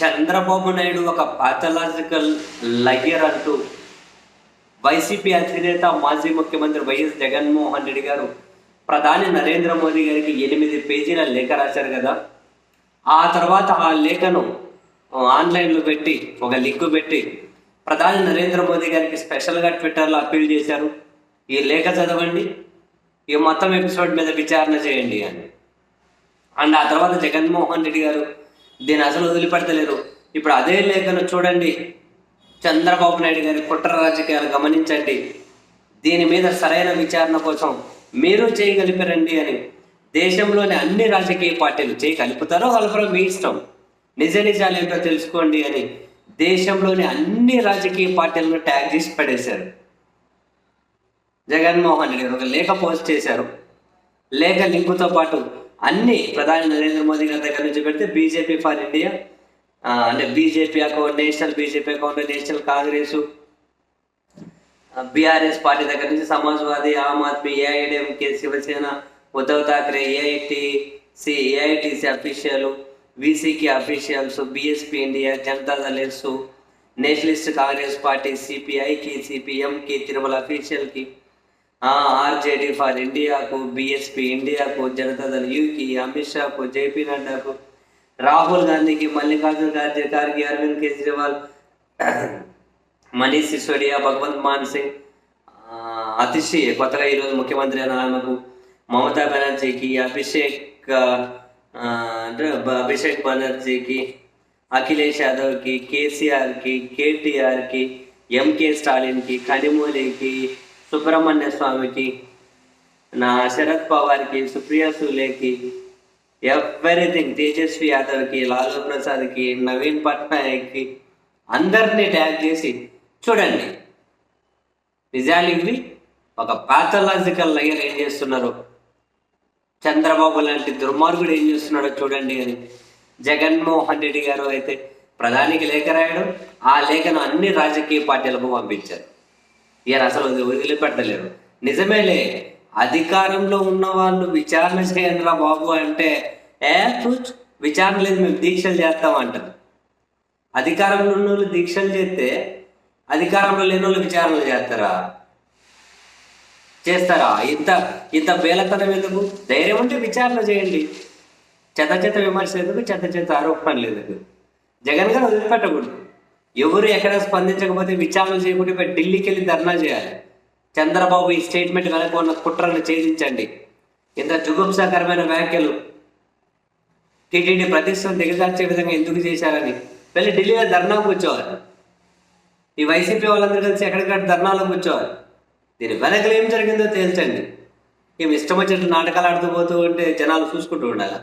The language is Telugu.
చంద్రబాబు నాయుడు ఒక పాథలాజికల్ లయర్ అంటూ వైసీపీ అధినేత మాజీ ముఖ్యమంత్రి వైఎస్ జగన్మోహన్ రెడ్డి గారు ప్రధాని నరేంద్ర మోదీ గారికి ఎనిమిది పేజీల లేఖ రాశారు కదా. ఆ తర్వాత ఆ లేఖను ఆన్లైన్లో పెట్టి ఒక లింక్ పెట్టి ప్రధాని నరేంద్ర మోదీ గారికి స్పెషల్గా ట్విట్టర్లో అప్పీల్ చేశారు. ఈ లేఖ చదవండి ఈ మొత్తం ఎపిసోడ్ మీద విచారణ చేయండి అని. అండ్ ఆ తర్వాత జగన్మోహన్ రెడ్డి గారు దీన్ని అసలు వదిలిపెడతలేరు. ఇప్పుడు అదే లేఖను చూడండి చంద్రబాబు నాయుడు గారి కుట్ర రాజకీయాలు గమనించండి. దీని మీద సరైన విచారణ కోసం మీరు చేయగలిపారండి అని దేశంలోని అన్ని రాజకీయ పార్టీలు చేయగలుపుతారో కలపరో మీ ఇష్టం. నిజ నిజాలు ఏంటో తెలుసుకోండి అని దేశంలోని అన్ని రాజకీయ పార్టీలను ట్యాగ్ చేసి పడేశారు. జగన్మోహన్ రెడ్డి గారు ఒక లేఖ పోస్ట్ చేశారు. లేఖ లింకుతో పాటు అన్ని ప్రధాని నరేంద్ర మోదీ గారి దగ్గర నుంచి పెడితే బీజేపీ ఫర్ ఇండియా. అంటే BJP account national BJP account national Congress. BRS party దగ్గర నుంచి Samajwadi Aam Aadmi AIADMK Shiv Sena Uddhav Thackeray AITC AITC official వీసీకి officials BSP India Janata Dal nationalist Congress party సిపిఐకి సిపిఎంకి తిరుమల అఫీషియల్కి. ఆర్జేడీ ఫర్ ఇండియాకు బీఎస్పీ ఇండియాకు జనతాదళ యూకి అమిత్ షాకు జేపీ నడ్డాకు రాహుల్ గాంధీకి మల్లికార్జున ఖార్గే ఖార్గే అరవింద్ కేజ్రీవాల్ మనీష్ సిసోడియా భగవంత్ మాన్ సింగ్ అతిషి కొత్తగా ఈరోజు ముఖ్యమంత్రి అయిన ఆమెకు మమతా బెనర్జీకి అభిషేక్ అంటే అభిషేక్ బెనర్జీకి అఖిలేష్ యాదవ్కి కేసీఆర్కి కేటీఆర్కి ఎంకే స్టాలిన్కి కనిమూలికి సుబ్రహ్మణ్య స్వామికి నా శరద్ పవార్కి సుప్రియా సూలేకి ఎవ్రీథింగ్ తేజస్వి యాదవ్కి లాలూ ప్రసాద్కి నవీన్ పట్నాయక్కి అందరినీ ట్యాగ్ చేసి చూడండి. నిజాలు ఇవి ఒక పాథలాజికల్ లయర్ ఏం చేస్తున్నారు. చంద్రబాబు లాంటి దుర్మార్గుడు ఏం చేస్తున్నాడో చూడండి అని జగన్మోహన్ రెడ్డి గారు అయితే ప్రధానికి లేఖ రాయడం ఆ లేఖను అన్ని రాజకీయ పార్టీలకు పంపించారు. ఈయన అసలు వదిలిపెట్టలేరు నిజమేలే అధికారంలో ఉన్న వాళ్ళు విచారణ చేయండిరా బాబు అంటే ఏ చూచ్ విచారణ లేదు మేము దీక్షలు చేస్తామంటారు. అధికారంలో ఉన్న వాళ్ళు దీక్షలు చేస్తే అధికారంలో లేని వాళ్ళు విచారణలు చేస్తారా? చేస్తారా? ఇంత ఇంత బేలతనం ఎందుకు? ధైర్యం ఉంటే విచారణ చేయండి. చెత్త చెత్త విమర్శ ఎందుకు? చెత్త చెత్త ఆరోపణలు ఎందుకు? జగన్ గారు వదిలిపెట్టకూడదు. ఎవరు ఎక్కడ స్పందించకపోతే విచారణ చేయకుంటే ఢిల్లీకి వెళ్ళి ధర్నా చేయాలి. చంద్రబాబు ఈ స్టేట్మెంట్ వెనక ఉన్న కుట్రను ఛేదించండి. ఇంత జుగుప్సాకరమైన వ్యాఖ్యలు టీటీడీ ప్రతిష్టను దిగజార్చే విధంగా ఎందుకు చేశారని. వెళ్ళి ఢిల్లీలో ధర్నా కూర్చోవాలి. ఈ వైసీపీ వాళ్ళందరూ కలిసి ఎక్కడికక్కడ ధర్నాలో కూర్చోవాలి. దీని వెనకలు ఏం జరిగిందో తేల్చండి. ఏమి ఇష్టం వచ్చినట్టు నాటకాలు ఆడుతూ పోతూ ఉంటే జనాలు చూసుకుంటూ ఉండాలి?